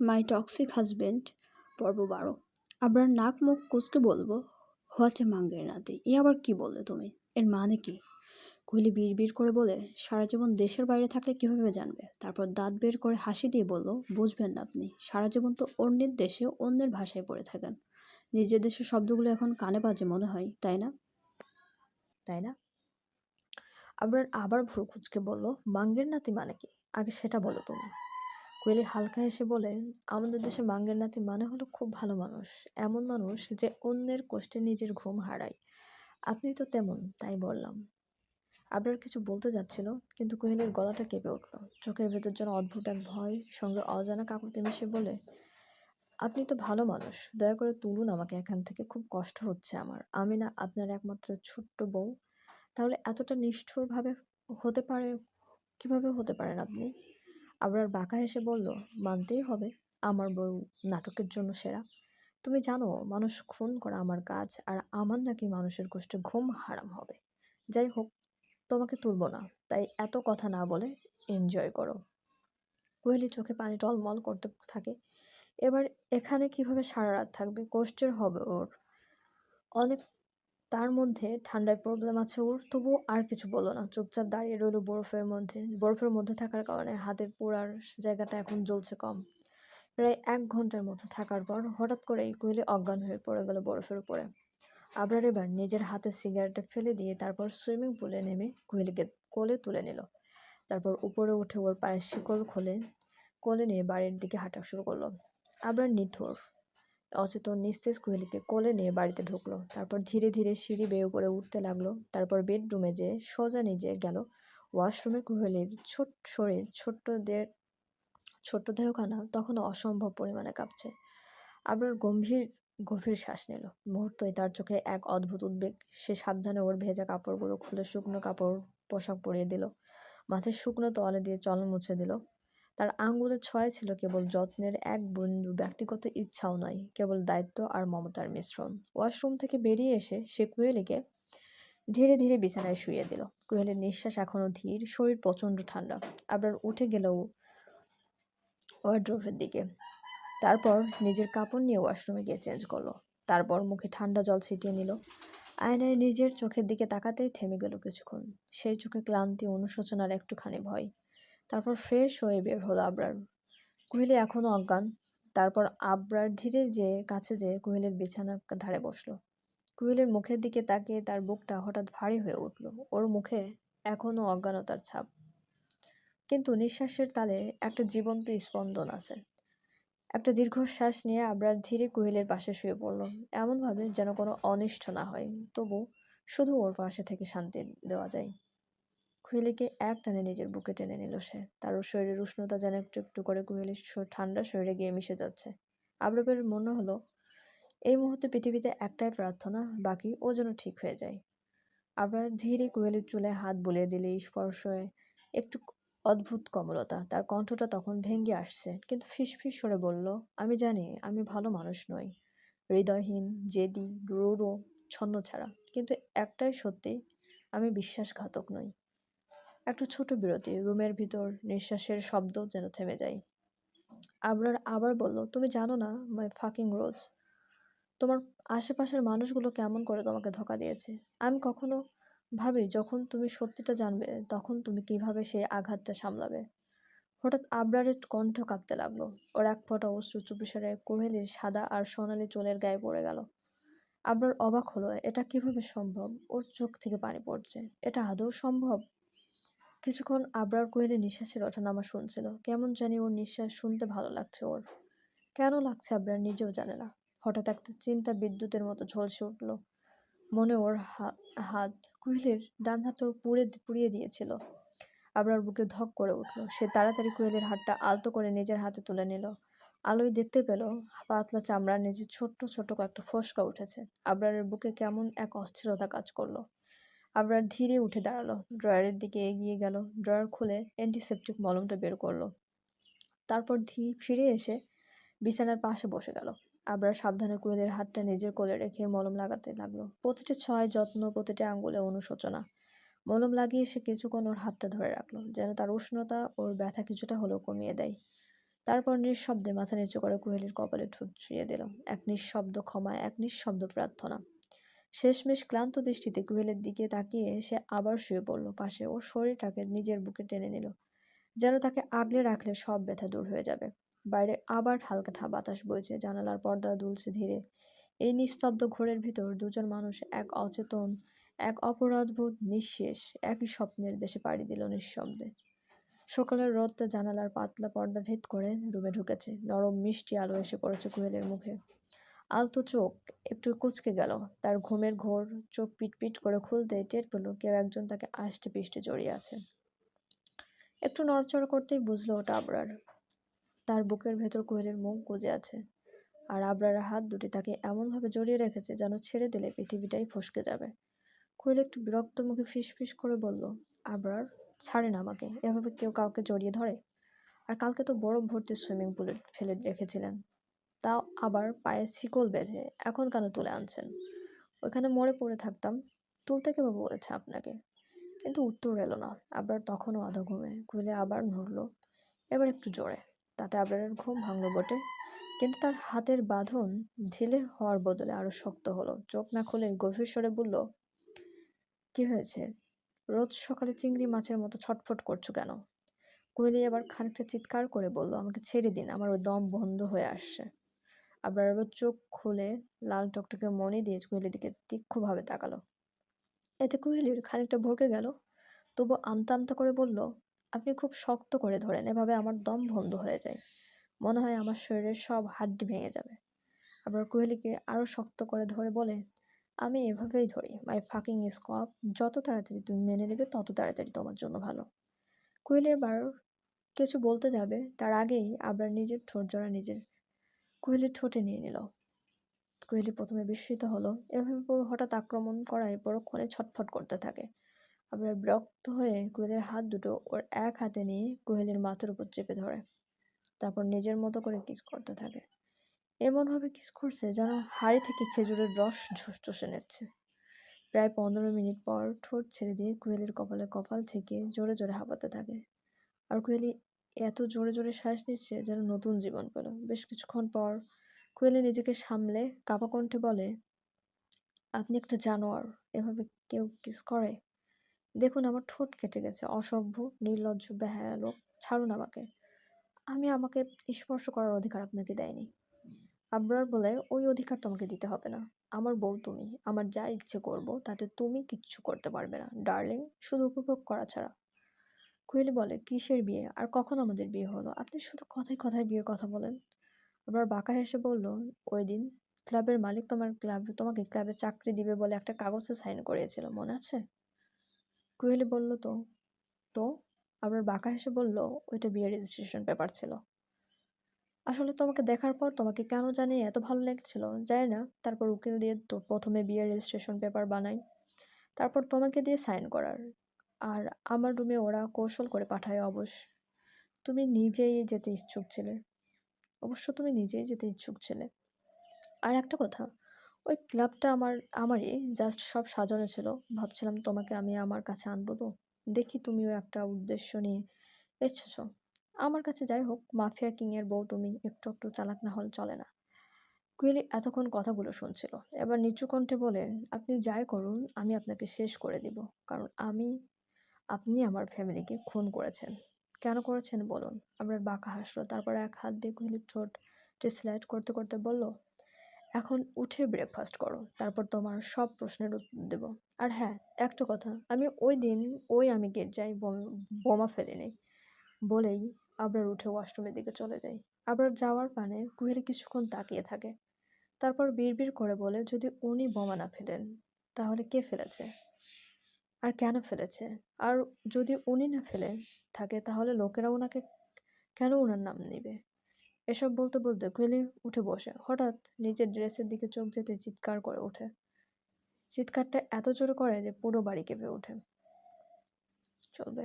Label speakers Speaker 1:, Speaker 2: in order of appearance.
Speaker 1: মাই toxic husband পর্ব বারো। আবার নাক মুখ কুচকে বলব হোয়াট মাঙ্গের নাতি। এ আবার কি বললে তুমি? এর মানে কি? কোহলি বিড় বিড় করে বলে, সারা জীবন দেশের বাইরে থাকলে কীভাবে জানবে? তারপর দাঁত বের করে হাসি দিয়ে বলল, বুঝবেন না আপনি। সারা জীবন তো অন্যের দেশে অন্যের ভাষায় পড়ে থাকেন। নিজের দেশের শব্দগুলো এখন কানে বাজে মনে হয়, তাই না?
Speaker 2: তাই না? আবার আবার ভুরু খুঁজকে বলল, মাঙ্গের নাতি মানে কি? আগে সেটা বলো তুমি। কোয়েলি হালকা হেসে বলে আমাদের দেশে মাঙ্গের নাতি মানে হলো খুব ভালো মানুষ, এমন মানুষ যে অন্যের কষ্টে নিজের ঘুম হারায়। আপনি তো তেমন, তাই বললাম। আবরার কিছু বলতে যাচ্ছিল, কিন্তু কোহেলির গলাটা কেঁপে উঠল। চোখের ভেতর যেন অদ্ভুত এক ভয়, সঙ্গে অজানা কাকুতি মিশে বলে, আপনি তো ভালো মানুষ, দয়া করে তুলুন আমাকে, এখান থেকে খুব কষ্ট হচ্ছে আমার। আমি না আপনার একমাত্র ছোট্ট বউ। তাহলে এতটা নিষ্ঠুরভাবে হতে পারে, কীভাবে হতে পারেন আপনি? আবার বাঁকা হেসে বলল, মানতেই হবে, আমার বউ নাটকের জন্য সেরা। তুমি জানো, মানুষ খুন করা আমার কাজ, আর আমার নাকি মানুষের কষ্টে ঘুম হারাম হবে। যাই হোক, তোমাকে তুলবো না, তাই এত কথা না বলে এনজয় করো। কোহেলি চোখে পানি টলমল করতে থাকে। এবার এখানে কীভাবে সারা রাত থাকবে, কষ্টের হবে ওর। অনেক তার মধ্যে ঠান্ডায় প্রবলেম আছে ওর, তবু আর কিছু বলো না। চুপচাপ দাঁড়িয়ে রইল বরফের মধ্যে। বরফের মধ্যে থাকার কারণে হাতের পোড়ার জায়গাটা এখন জ্বলছে কম। প্রায় এক ঘণ্টার মতো থাকার পর হঠাৎ করেই কোহলি অজ্ঞান হয়ে পড়ে গেল বরফের উপরে। আবরার এবার নিজের হাতে সিগারেটটা ফেলে দিয়ে তারপর সুইমিং পুলে নেমে কোহলিকে কোলে তুলে নিল। তারপর উপরে উঠে ওর পায়ের শিকল খোলে, কোলে নিয়ে বাড়ির দিকে হাঁটা শুরু করল। আবরার নিথর অচেতন নিস্তেজ কোহেলিকে কোলে নিয়ে বাড়িতে ঢুকলো। তারপর ধীরে ধীরে সিঁড়ি বেয়ে উপরে উঠতে লাগল। তারপর বেডরুমে যে সোজা নিজে গেল, ওয়াশরুমে কোহেলির ছোট শরীর ছোট্ট দেড় ছোট্ট দেহখানা তখনও অসম্ভব পরিমাণে কাঁপছে। আবার গম্ভীর, গভীর শ্বাস নিল। মুহূর্তই তার চোখে এক অদ্ভুত উদ্বেগ। সে সাবধানে ওর ভেজা কাপড়গুলো খুলে শুকনো কাপড়, পোশাক পরিয়ে দিল। মাথায় শুকনো তোয়ালে দিয়ে চল মুছে দিল। তার আঙ্গুলের ছয় ছিল কেবল যত্নের এক বন্ধু ব্যক্তিগত ইচ্ছাও নয় কেবল দায়িত্ব আর মমতার মিশ্রণ। ওয়াশরুম থেকে বেরিয়ে এসে সে কুয়েলিকে ধীরে ধীরে বিছানায় শুয়ে দিল। কুয়েলের নিঃশ্বাস এখনও ধীর, শরীর প্রচণ্ড ঠান্ডা। আবার উঠে গেলেও ওয়ার্ড্রোভের দিকে। তারপর নিজের কাপড় নিয়ে ওয়াশরুমে গিয়ে চেঞ্জ করল। তারপর মুখে ঠান্ডা জল ছিটিয়ে নিল। আয়নায় নিজের চোখের দিকে তাকাতেই থেমে গেল কিছুক্ষণ। সেই চোখে ক্লান্তি, অনুশোচনার একটুখানি ভয়। তারপর ফ্রেশ হয়ে বের হলো আবরার। কুহিলি এখনও অজ্ঞান। তারপর আবরার ধীরে যে কাছে যেয়ে কুহিলের বিছানার ধারে বসল। কুহিলের মুখের দিকে তাকিয়ে তার বুকটা হঠাৎ ভারী হয়ে উঠল। ওর মুখে এখনও অজ্ঞানতার ছাপ। কিন্তু নিঃশ্বাসের তালে একটা জীবন্ত স্পন্দন আছে। একটা দীর্ঘশ্বাস নিয়ে আবরার ধীরে কুহিলের পাশে শুয়ে পড়ল। এমনভাবে যেন কোনো অনিষ্ট না হয়। তবু শুধু ওর পাশে থেকে শান্তি দেওয়া যায়। কুহেলিকে এক টানে নিজের বুকে টেনে নিল সে। তার শরীরের উষ্ণতা যেন একটু একটু করে কুহেলির ঠান্ডা শরীরে গিয়ে মিশে যাচ্ছে। আবরবের মনে হলো, এই মুহূর্তে পৃথিবীতে একটাই প্রার্থনা, বাকি ও যেন ঠিক হয়ে যায়। আবরার ধীরে কুহেলির চুলে হাত বুলিয়ে দিলে স্পর্শে একটু অদ্ভুত কমলতা। তার কণ্ঠটা তখন ভেঙে আসছে, কিন্তু ফিসফিস করে বলল, আমি জানি, আমি ভালো মানুষ নই। হৃদয়হীন, জেদি রুড়ো ছন্ন ছাড়া। কিন্তু একটাই সত্যি, আমি বিশ্বাসঘাতক নই। একটা ছোট বিরতি, রুমের ভিতর নিঃশ্বাসের শব্দ যেন থেমে যায়। আবরার আবার বলল, তুমি জানো না মাই ফাকিং রোজ তোমার আশেপাশের মানুষগুলো কেমন করে তোমাকে ধোকা দিয়েছে? আমি কখনো ভাবি, যখন তুমি সত্যিটা জানবে, তখন তুমি কীভাবে সেই আঘাতটা সামলাবে? হঠাৎ আবরারের কণ্ঠ কাঁপতে লাগল। ওর এক ফোঁটা অশ্রু চুপিসারে কোহেলির সাদা আর সোনালি চুলের গায়ে পড়ে গেল। আবরার অবাক হলো, এটা কীভাবে সম্ভব? ওর চোখ থেকে পানি পড়ছে। এটা আদৌ সম্ভব? কিছুক্ষণ আবরার কোহেলি নিঃশ্বাসের ওঠানামা শুনছিল। কেমন জানি ওর নিঃশ্বাস শুনতে ভালো লাগছে ওর। কেন লাগছে আবরার নিজেও জানে না। হঠাৎ একটা চিন্তা বিদ্যুতের মতো ঝলসে উঠল। মনে ওর হাত কুহেলির ডান হাত ওর পুড়ে, পুড়িয়ে দিয়েছিল। আবরার বুকে ধক করে উঠল। সে তাড়াতাড়ি কুহেলির হাতটা আলতো করে নিজের হাতে তুলে নিল। আলোয় দেখতে পেল, পাতলা চামড়ার নিচে ছোট্ট ছোট্ট কয়েকটা ফসকা উঠেছে। আবরারের বুকে কেমন এক অস্থিরতা কাজ করল। আবরার ধীরে উঠে দাঁড়াল। ড্রয়ারের দিকে এগিয়ে গেল। ড্রয়ার খুলে অ্যান্টিসেপটিক মলমটা বের করল। তারপর ধী ফিরে এসে বিছানার পাশে বসে গেল। আবরার সাবধানে কোয়েলের হাতটা নিজের কোলে রেখে মলম লাগাতে লাগল। প্রতিটি ছয় যত্ন, প্রতিটি আঙ্গুলে অনুশোচনা। মলম লাগিয়ে সে কিছুক্ষণ ওর হাতটা ধরে রাখল, যেন তার উষ্ণতা ওর ব্যথা কিছুটা হলেও কমিয়ে দেয়। তারপর নিঃশব্দে মাথা নিচু করে কুহেলির কপালে ঠোঁট ছুঁয়ে দিল। এক নিঃশব্দ ক্ষমা, এক নিঃশব্দ প্রার্থনা। শেষমেশ ক্লান্ত দৃষ্টিতে কোহেলের দিকে তাকিয়ে সে আবার শুয়ে পড়ল। পাশে ওর শরীরটাকে নিজের বুকে টেনে নিল, যেন তাকে আগলে রাখলে সব ব্যথা দূর হয়ে যাবে। বাইরে আবার হালকা ঠা বাতাস বইছে, জানালার পর্দা দুলছে ধীরে। এই নিস্তব্ধ ঘোরের ভিতর দুজন মানুষ এক অচেতন, এক অপরাধবোধ নিঃশেষ, একই স্বপ্নের দেশে পাড়ি দিল নিঃশব্দে। সকালের রোদটা জানালার পাতলা পর্দা ভেদ করে রুমে ঢুকেছে। নরম মিষ্টি আলো এসে পড়েছে কুহেলের মুখে। আলতো চোখ, একটু কুচকে গেল। তার ঘুমের ঘোর, চোখ পিটপিট করে খুলতে টের পেল কেউ একজন তাকে আষ্টে পিষ্টে জড়িয়ে আছে। একটু নড়চড় করতেই বুঝলো ওটা আবরার। তার বুকের ভেতর কোয়েলের মুখ গুজে আছে। আর আবরারের হাত দুটি তাকে এমনভাবে জড়িয়ে রেখেছে যেন ছেড়ে দিলে পৃথিবীটাই ফসকে যাবে। কোয়েল একটু বিরক্ত মুখে ফিস ফিস করে বলল, আবরার, ছাড়ে না আমাকে। এভাবে কেউ কাউকে জড়িয়ে ধরে? আর কালকে তো বরফ ভর্তি সুইমিং পুলে ফেলে রেখেছিলেন। তাও আবার পায়ে শিকল বেঁধে এখন কেন তুলে আনছেন? ওইখানে মরে পড়ে থাকতাম, তুলতে কেউ বলেছে আপনাকে? কিন্তু উত্তর এলো না। আবার তখনও আধা ঘুমে খুলে আবার নড়ল। এবার একটু জোরে, তাতে আবরারের ঘুম ভাঙলো বটে। কিন্তু তার হাতের বাঁধন ঢিলে হওয়ার বদলে আরও শক্ত হলো। চোখ না খুলে গভীর স্বরে বলল, কি হয়েছে? রোজ সকালে চিংড়ি মাছের মতো ছটফট করছ কেন? কোহলি এবার খানিকটা চিৎকার করে বলল, আমাকে ছেড়ে দিন, আমার দম বন্ধ হয়ে আসছে। আবার আবার চোখ খুলে লাল টকটকে মনে দিয়ে কোহলির দিকে তীক্ষ্ণভাবে তাকালো। এতে কোহলির খানিকটা ভরকে গেল। তবু আমতা আমতা করে বলল, আপনি খুব শক্ত করে ধরেন, এভাবে আমার দম বন্ধ হয়ে যায়। মনে হয় আমার শরীরের সব হাড্ডি ভেঙে যাবে। আবার কোহলিকে আরও শক্ত করে ধরে বলে, আমি এভাবেই ধরি, মাই ফাকিং স্কপ। যত তাড়াতাড়ি তুমি মেনে নেবে, তত তাড়াতাড়ি তোমার জন্য ভালো। কোহলি এবার কিছু বলতে যাবে, তার আগেই আবার নিজের ঠোঁট জোড়া নিজের কোহলির ঠোঁটে নিয়ে নিল। কোহলি প্রথমে বিস্মিত হলো। এভাবে হঠাৎ আক্রমণ করায় পরক্ষণে ছটফট করতে থাকে। আবার বিরক্ত হয়ে কোহলির হাত দুটো ওর এক হাতে নিয়ে কোহলির মাথার উপর চেপে ধরে। তারপর নিজের মতো করে কিস করতে থাকে। এমনভাবে কিস করছে যেন হাড়ি থেকে খেজুরের রস চষে নিচ্ছে। প্রায় পনেরো মিনিট পর ঠোঁট ছেড়ে দিয়ে কোয়েলির কপালে কপাল থেকে জোরে জোরে হাঁপাতে থাকে। আর কোয়েলি এত জোরে জোরে শ্বাস নিচ্ছে যেন নতুন জীবন পেল। বেশ কিছুক্ষণ পর কোয়েলি নিজেকে সামলে কাপা কণ্ঠে বলে, আপনি একটা জানোয়ার, এভাবে কেউ কিস করে? দেখুন আমার ঠোঁট কেটে গেছে, অসভ্য, নির্লজ্জ, বেহায়া লোক, ছাড়ুন আমাকে। আমি আমাকে স্পর্শ করার অধিকার আপনাকে দেয়নি। আবরার বলে, ওই অধিকার তোমাকে দিতে হবে না। আমার বউ তুমি, আমার যা ইচ্ছে করব তাতে তুমি কিচ্ছু করতে পারবে না, ডার্লিং। শুধু উপভোগ করা ছাড়া। কোয়েলি বলে, কিসের বিয়ে? আর কখন আমাদের বিয়ে হলো? আপনি শুধু কথায় কথায় বিয়ের কথা বলেন। আবার বাঁকা হেসে বলল, ওই দিন ক্লাবের মালিক তোমার ক্লাবে, তোমাকে ক্লাবে চাকরি দিবে বলে একটা কাগজে সাইন করিয়েছিল, মনে আছে? কোয়েলি বলল, তো তো? আবার বাঁকা হেসে বলল, ওইটা বিয়ের রেজিস্ট্রেশন পেপার ছিল। আসলে তোমাকে দেখার পর তোমাকে কেন জানি এত ভালো লেগেছিল, জানি না। তারপর উকিল দিয়ে তো প্রথমে বিয়ের রেজিস্ট্রেশন পেপার বানাই। তারপর তোমাকে দিয়ে সাইন করার। আর আমার রুমে ওরা কৌশল করে পাঠায় অবশ্য তুমি নিজেই যেতে ইচ্ছুক ছিলে। অবশ্য তুমি নিজেই যেতে ইচ্ছুক ছিলে। আর একটা কথা, ওই ক্লাবটা আমার, আমারই জাস্ট সব সাজানো ছিল। ভাবছিলাম তোমাকে আমি আমার কাছে আনব তো। দেখি তুমিও একটা উদ্দেশ্য নিয়ে এসেছ। আমার কাছে যাই হোক, মাফিয়া কিংয়ের বউ তুমি, একটু একটু চালাক না হলে চলে না। কুইলি এতক্ষণ কথাগুলো শুনছিল। এবার নিচু কণ্ঠে বলে, আপনি যাই করুন, আমি আপনাকে শেষ করে দিব। কারণ আমি আপনি আমার ফ্যামিলিকে খুন করেছেন। কেন করেছেন বলুন? আবার বাঁকা হাসলো, তারপর এক হাত দিয়ে কুইলির ঠোঁট স্লাইড করতে করতে বলল, এখন উঠে ব্রেকফাস্ট করো, তারপর তোমার সব প্রশ্নের উত্তর দেব। আর হ্যাঁ একটা কথা, আমি ওই দিন, ওই আমি যাই, বোমা ফেলে নেই বলেই আবরার উঠে ওয়াশরুমের দিকে চলে যাই। আবরার যাওয়ার পানে কুহেলি কিছুক্ষণ তাকিয়ে থাকে, তারপর বিড়বিড় করে বলে, যদি উনি বোমা না ফেলেন, তাহলে কে ফেলেছে? আর কেন ফেলেছে? আর যদি উনি না ফেলে থাকে, তাহলে লোকেরা ওনাকে কেন ওনার নাম নেবে? এসব বলতে বলতে কুহেলি উঠে বসে। হঠাৎ নিজের ড্রেসের দিকে চোখ যেতে চিৎকার করে ওঠে। চিৎকারটা এত জোরে করে যে পুরো বাড়ি কেঁপে ওঠে। চলবে।